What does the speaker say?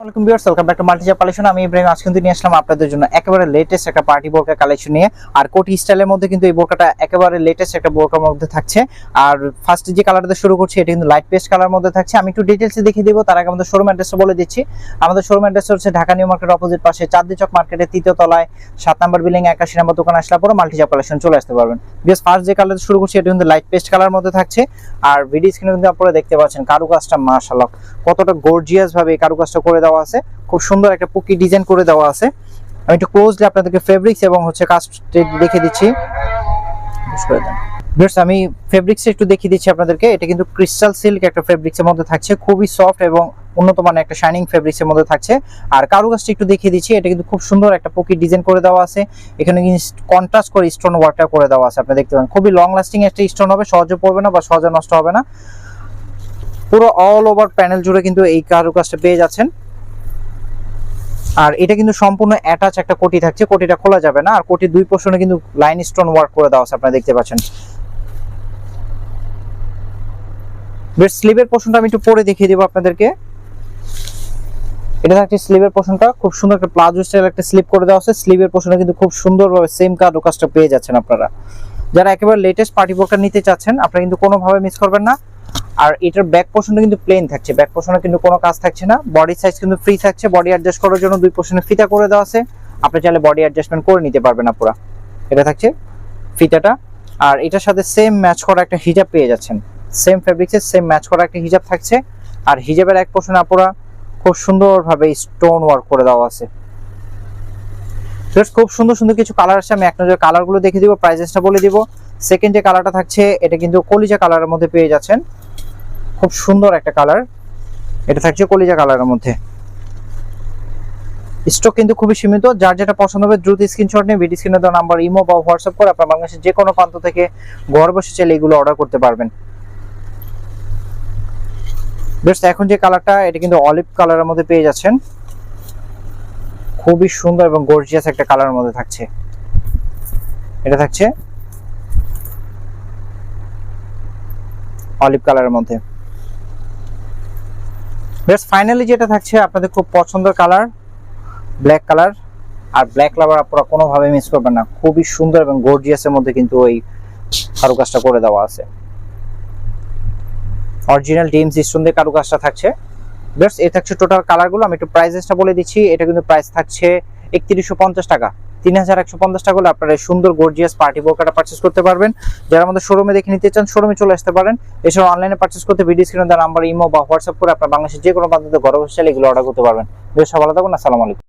Welcome viewers welcome back to মাল্টিজা collection আমি ইব্রাহিম নিয়ে আসলাম আপনাদের জন্য একেবারে লেটেস্ট একটা পার্টি বোরকা কালেকশন নিয়ে। আর কোটি স্টাইলের মধ্যে কিন্তু এই বোরকাটা একেবারে লেটেস্ট একটা বোরকার মধ্যে থাকছে। আর ফার্স্ট যে কালারটা শুরু করছি, এটা কিন্তু লাইট পেস্ট কালার মধ্যে থাকছে। আমি একটু ডিটেলসে দেখিয়ে দেবো, তার আগে আমাদের শোরুম অ্যাড্রেসটা বলে দিচ্ছি। আমাদের শোরুম অ্যাড্রেস হচ্ছে ঢাকা নিউ মার্কেট অপোজিট পাশে চাঁদনি চক মার্কেটের তৃতীয় তলায়, সাত নাম্বার বিল্ডিং একাশি নাম্বার দোকান আসলে পরে মাল্টিজা কালেকশন চলে আসতে পারবেন। বিকজ ফার্স্ট যে কালার শুরু করছি, এটা কিন্তু লাইট পেস্ট কালার মধ্যে থাকছে। আর ভিডিও স্ক্রিনে কিন্তু আপনারা দেখতে পাচ্ছেন কারুকাজটা, মাশাআল্লাহ। কতটা গর্জিয়াস ভাবে এই কারুকাজটা করে দেওয়া আছে। খুব সুন্দর একটা পুকি ডিজাইন করে দেওয়া আছে। আমি একটু ক্লোজলি আপনাদেরকে ফেব্রিক্স এবং হচ্ছে কাজ দেখে দিচ্ছি। করে দেন। Viewers, আমি ফেব্রিক্স একটু দেখিয়ে দিচ্ছি আপনাদেরকে। এটা কিন্তু ক্রিস্টাল সিল্ক একটা ফেব্রিক্স এর মধ্যে থাকছে। খুবই সফট এবং উন্নত মানের একটা শাইনিং ফেব্রিক্স এর মধ্যে থাকছে। আর কারুকাজটা একটু দেখিয়ে দিচ্ছি এটা কিন্তু খুব সুন্দর একটা পুকি ডিজাইন করে দেওয়া আছে। এখানে কিন্তু কন্ট্রাস্ট করে স্টোন ওয়ার্কটা করে দেওয়া আছে আপনি দেখতে পারেন খুবই লং লাস্টিং একটা স্টোন হবে সহজে পড়বে না বা সহজে নষ্ট হবে না। পুরো অল ওভার প্যানেল জুড়ে কিন্তু এই কারুকাজটা পেয়ে যাচ্ছেন। আর এটা কিন্তু সম্পূর্ণ অ্যাটাচ একটা কোটি থাকছে। কোটিটা খোলা যাবে না। আর কোটির দুই পোর্শনে কিন্তু লাইন স্টোন ওয়ার্ক করে দেওয়া আছে আপনারা দেখতে পাচ্ছেন। বেশ স্লিভের পোর্শনটা আমি একটু পরে দেখিয়ে দেবো আপনাদেরকে। এটা থাকছে স্লিভের পোর্শনটা, খুব সুন্দর একটা প্লাজো স্টাইল একটা স্লিপ করে দেওয়া আছে। স্লিভের পোর্শনে কিন্তু খুব সুন্দরভাবে সেম কার্ড কাজটা পেয়ে যাচ্ছেন আপনারা। যারা একেবারে লেটেস্ট পার্টি বোরকা নিতে চাচ্ছেন, আপনারা কিন্তু কোনোভাবে মিস করবেন না। আর এটার ব্যাক পোর্শনটা কিন্তু প্লেন থাকছে। ব্যাক পোর্শনে কিন্তু কোনো কাজ থাকছে না। বডি সাইজ কিন্তু ফ্রি থাকছে। বডি অ্যাডজাস্ট করার জন্য দুই পোর্শনে ফিতা করে দেওয়া আছে। আপনি চাইলে বডি অ্যাডজাস্টমেন্ট করে নিতে পারবেন আপনারা এটা থাকছে ফিতাটা। আর এটার সাথে সেম ম্যাচ করা একটা হিজাব পেয়ে যাচ্ছেন। সেম ফেব্রিক্সের সেম ম্যাচ করা একটা হিজাব থাকছে। আর হিজাবের এক পোর্শনে আপনারা খুব সুন্দরভাবে স্টোন ওয়ার্ক করে দেওয়া আছে। খুব সুন্দর সুন্দর কিছু কালার আছে আমি এক নজর কালারগুলো দেখে দিব প্রাইসেসটা বলে দিব। সেকেন্ড যে কালারটা থাকছে, এটা কিন্তু কলিজা কালারের মধ্যে পেয়ে যাচ্ছেন। খুব সুন্দর একটা কালার এটা থাকছে কলিজা কালারের মধ্যে। স্টক কিন্তু খুবই সীমিত, যার যেটা পছন্দ হবে দ্রুত স্ক্রিনশট নিয়ে ভিডিও স্ক্রিনে দেওয়া নাম্বার ইমো বা হোয়াটসঅ্যাপ করে আপনার বাংলাদেশের যে কোনো প্রান্ত থেকে ঘর বসে চাইলে এগুলো অর্ডার করতে পারবেন। বেশ এখন যে কালারটা, এটা কিন্তু অলিভ কালারের মধ্যে পেয়ে যাচ্ছেন। খুবই সুন্দর এবং গর্জিয়াস একটা কালারের মধ্যে থাকছে। এটা থাকছে অলিভ কালারের মধ্যে। বেশ ফাইনালি যেটা থাকছে, আপনাদের খুব পছন্দের কালার ব্ল্যাক কালার। আর ব্ল্যাক কালার আপনারা কোনোভাবে মিস করবেন না। খুবই সুন্দর এবং গর্জিয়াসের মধ্যে কিন্তু ওই কারুকাজটা করে দেওয়া আছে। অরিজিনাল ডিম দিয়ে কারুকাজটা থাকছে। বেশ এই থাকছে টোটাল কালারগুলো আমি একটু প্রাইসেসটা বলে দিচ্ছি। এটা কিন্তু প্রাইস থাকছে একত্রিশশো পঞ্চাশ টাকা। তিন হাজার একশো পঞ্চাশ টাকা হলে আপনারা সুন্দর গর্জিয়াস পার্টি বোরকাটা পারচেস করতে পারবেন। যারা আমাদের শোরুমে দেখে নিতে চান শোরুমে চলে আসতে পারেন। এছাড়া অনলাইনে পারচেস করতে ভিডিও স্ক্রিনে দেওয়া নাম্বার ইমো বা হোয়াটসঅ্যাপ করে আপনার বাংলাদেশের যে কোনো প্রান্তে ঘরে বসে এগুলো অর্ডার করতে পারবেন। বেশ ভালো থাকুন। আসসালামু আলাইকুম।